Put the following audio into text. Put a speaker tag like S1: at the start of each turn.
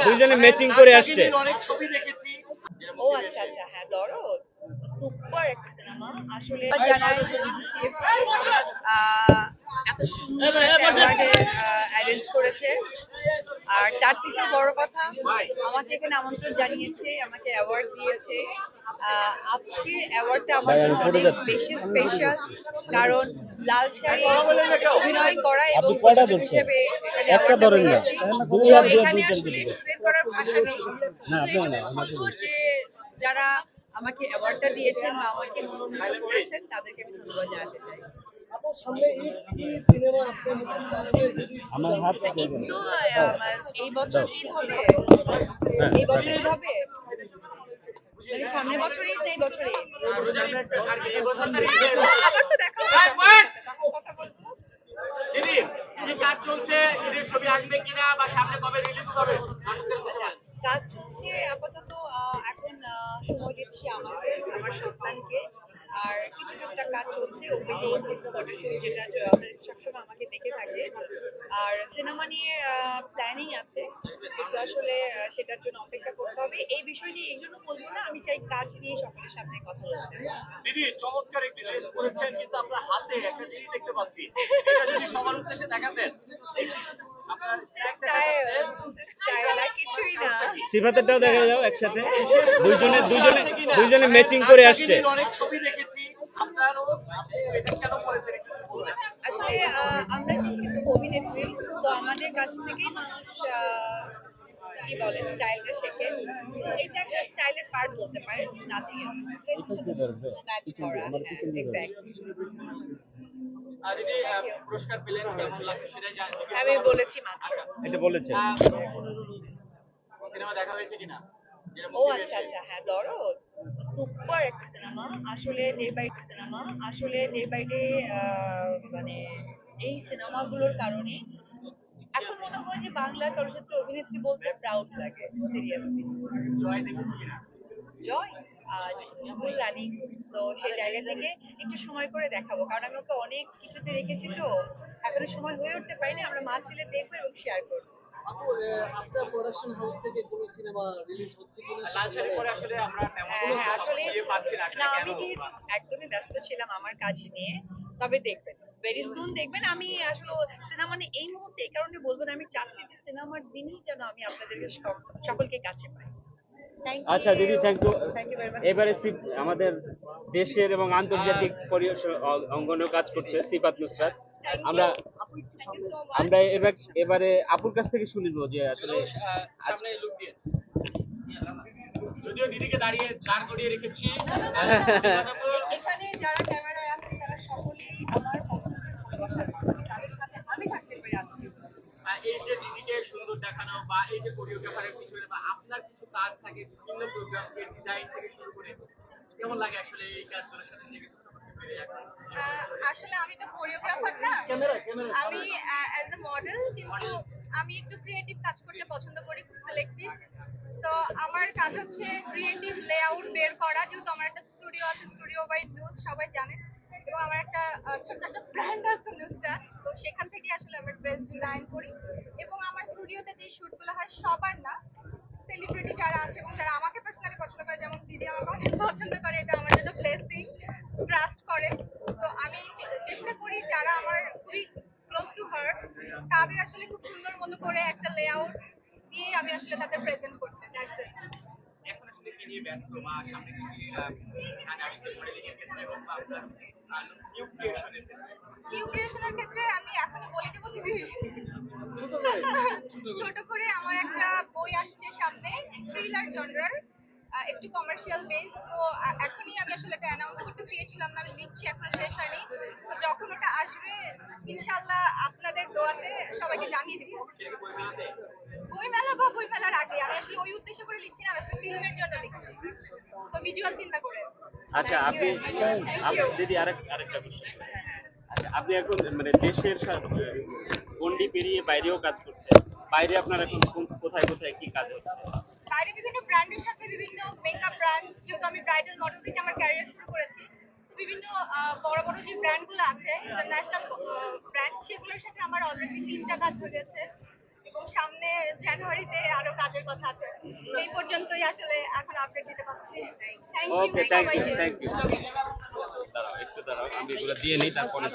S1: দুইজনে ম্যাচিং করে আসছে।
S2: অনেক ছবি দেখেছি।
S3: ও আচ্ছা আচ্ছা হ্যাঁ দরদ সুপার একটা সিনেমা আসলে জানাই এত সুন্দর অ্যারেঞ্জ করেছে। আর তার থেকে বড় কথা আমাকে এখানে আমন্ত্রণ জানিয়েছে আমাকে অ্যাওয়ার্ড দিয়েছে। আহ, আজকে অ্যাওয়ার্ডটা আমার জন্য অনেক বেশি স্পেশাল কারণ লাল শাড়ি অভিনয় করা এবং? হিসেবে এখানে
S1: একটা
S3: অ্যাওয়ার্ডটা
S1: ধরেন
S3: পেয়েছি। এখানে আসলে করার ভাষা নেই। যে যারা আমাকে অ্যাওয়ার্ডটা দিয়েছেন বা আমাকে মনোনীত করেছেন তাদেরকে আমি ধন্যবাদ জানাতে চাই।
S1: আমার হাত
S3: এই বছর হবে।
S1: হ্যাঁ।
S3: এই বছর হবে? মানে সামনের বছর এই বছর আবার তো দেখা হবে কথা বলব
S2: দিদি কাজ চলছে? ঈদের ছবি আসবে কিনা বা সামনে কবে রিলিজ হবে
S3: কাজ চলছে আপাতত আহ, এখন আহ, সময় দিচ্ছি আমাকে আমার সন্তানকে আর কিছু কাজ যেটা সবসময় আমাকে দেখে থাকে আর সিনেমা নিয়ে প্ল্যানিং আছে। কিন্তু আসলে সেটার জন্য অপেক্ষা করতে হবে। এই বিষয় নিয়ে এই জন্য বলব না আমি চাই কাজ নিয়ে সকলের সামনে কথা বলতে।
S2: দিদি চমৎকার একটি ড্রেস পরেছেন কিন্তু আপনার হাতে একটা জিনিস দেখতে পাচ্ছি। এটা যদি সবার উদ্দেশ্যে দেখাতেন। আপনার tag দেখা যাচ্ছে।
S3: স্টাইল আর কিছুই না।
S1: সিফাতেরটাও দেখা যাও একসাথে। দুইজনে দুইজনে দুইজনে ম্যাচিং করে আসছে।
S2: অনেক ছবি দেখেছি।
S3: কাছ থেকেই মানুষ কি বলে স্টাইলটা শেখে। তো এটা একটা স্টাইলের পার্ট বলতে পারেন নাথিং হ্যাঁ।
S2: সেটাই জানতে
S3: আমি বলেছি মাত্র।
S1: এটা বলেছে
S2: সিনেমা দেখা হয়েছে কিনা?
S3: ও আচ্ছা আচ্ছা হ্যাঁ দরদ সুপার একটা সিনেমা আসলে ডে বাই সিনেমা আসলে ডে বাই ডে মানে এই সিনেমাগুলোর কারণে হয় যে বাংলা চলচ্চিত্র অভিনেত্রী বলতে প্রাউড লাগে সিরিয়াসলি
S2: জয় দেখেছি কিনা?
S3: জয়? স্কুল রানিং সো সেই জায়গা থেকে একটু সময় করে দেখাবো। কারণ আমি ওকে অনেক কিছুতে রেখেছি তো। এখনও সময় হয়ে উঠতে পারিনি। আমরা মা ছেলে দেখব এবং শেয়ার করব।
S4: আপনার প্রোডাকশন হাউস থেকে কোনো সিনেমা রিলিজ হচ্ছে কিনা
S2: লাল শাড়ি পরে আসলে আমরা তেমন
S3: হ্যাঁ হ্যাঁ আসলে
S2: না
S3: আমি যেহেতু একদমই ব্যস্ত ছিলাম আমার কাজ নিয়ে তবে দেখবেন ভেরি সুন দেখবেন। আমি আসলে সিনেমা নিয়ে এই মুহূর্তে এই কারণে বলব না আমি চাচ্ছি যে সিনেমার দিনই যেন আমি আপনাদেরকে সকলকে কাছে পাই।
S1: আচ্ছা দিদি thank you
S3: Thank you very much.
S1: এবারে সি- আমাদের দেশের এবং আন্তর্জাতিক পরিবেশ- অ- কাজ করছে সিফাত নুসরাত। আমরা. আমরা এবার এবারে আপুর কাছ থেকে শুনিব যে আসলে
S2: যদিও দিদিকে দাঁড়িয়ে দাঁড় করিয়ে রেখেছি
S3: এখানে যারা ক্যামেরায় আছে তারা সকলেই আমার পছন্দের ভালোবাসার মানুষ। তাদের সাথে আমি থাকতে পারি আজকে
S2: আহ, এই যে দিদিকে সুন্দর বা এই যে কোরিওগ্রাফারের পিছনে বা আপনার কিছু কাজ থাকে বিভিন্ন প্রোগ্রামকে ডিজাইন থেকে শুরু করে কেমন লাগে আসলে এই কাজগুলোর সাথে নিজেকে যুক্ত করতে পেরে এখন
S5: আহ, আসলে আমি তো কোরিওগ্রাফার না। আমি অ্যাজ এ মডেল কিন্তু আমি একটু ক্রিয়েটিভ কাজ করতে পছন্দ করি খুব সিলেক্টিভ তো আমার কাজ হচ্ছে ক্রিয়েটিভ লেআউট বের করা যেহেতু আমার একটা স্টুডিও আছে স্টুডিও বাই নিউজ সবাই জানে। এবং আমার একটা ছোট্ট একটা ব্র্যান্ড আছে নিউজটা তো সেখান থেকে আসলে আমি ড্রেস ডিজাইন করি এবং আমার স্টুডিওতে যে শ্যুটগুলো হয় সবার না সেলিব্রিটি যারা আছে এবং যারা আমাকে পার্সোনালি পছন্দ করে যেমন দিদি আমাকে অনেক পছন্দ করে এটা আমার জন্য ব্লেসিং ট্রাস্ট করে। তো আমি চেষ্টা করি যারা আমার খুবই ক্লোজ টু হার্ট তাদের আসলে খুব সুন্দর মতো করে একটা লেআউট দিয়ে আমি আসলে তাদের প্রেজেন্ট করতে চাইছি
S2: এখন আসলে কি নিয়ে ব্যস্ত? বা সামনে কি কি, আসছে মডেলিং এর ক্ষেত্রে হোক আপনার নিউ ক্রিয়েশনের ক্ষেত্রে?
S5: নিউ ক্রিয়েশনের ক্ষেত্রে আমি এখনই বলে দেবো দিদি। ছোট করে আমার একটা বই আসছে সামনে থ্রিলার জনরার একটু কমার্শিয়াল বেস তো এখনই আমি আসলে এটা অ্যানাউন্স করতে চেয়েছিলাম না আমি লিখছি এখন শেষ হয়নি। তো যখন ওটা আসবে ইনশাল্লাহ আপনাদের দোয়াতে সবাইকে জানিয়ে দিব।
S2: বই
S5: মেলা বা বই মেলার আগে আমি আসলে ওই উদ্দেশ্য করে লিখছি না আসলে ফিল্মের জন্য লিখছি। তো ভিজুয়াল চিন্তা করে।
S1: আচ্ছা আপনি দিদি আরেক আরেকটা প্রশ্ন আচ্ছা আপনি এখন মানে দেশের সাথে গন্ডি পেরিয়ে বাইরেও কাজ করছেন। বাইরে আপনার এখন কোন- কোথায় কোথায় কি কাজ হচ্ছে?
S5: বাইরে বিভিন্ন ব্র্যান্ডের সাথে বিভিন্ন মেকআপ ব্র্যান্ড যেহেতু আমি ব্রাইডাল মডেল থেকে আমার ক্যারিয়ার শুরু করেছি তো বিভিন্ন বড় বড় যে ব্র্যান্ডগুলো আছে ইন্টারন্যাশনাল ব্র্যান্ড সেগুলোর সাথে আমার অলরেডি তিনটা কাজ হয়ে গেছে। এবং সামনে জানুয়ারিতে আরও কাজের কথা আছে। এই পর্যন্তই আসলে এখন আপডেট দিতে পারছি। Thank you
S1: okay thank you thank you দাঁড়াও একটু দাঁড়াও আমি এগুলো দিয়ে নিই তারপরে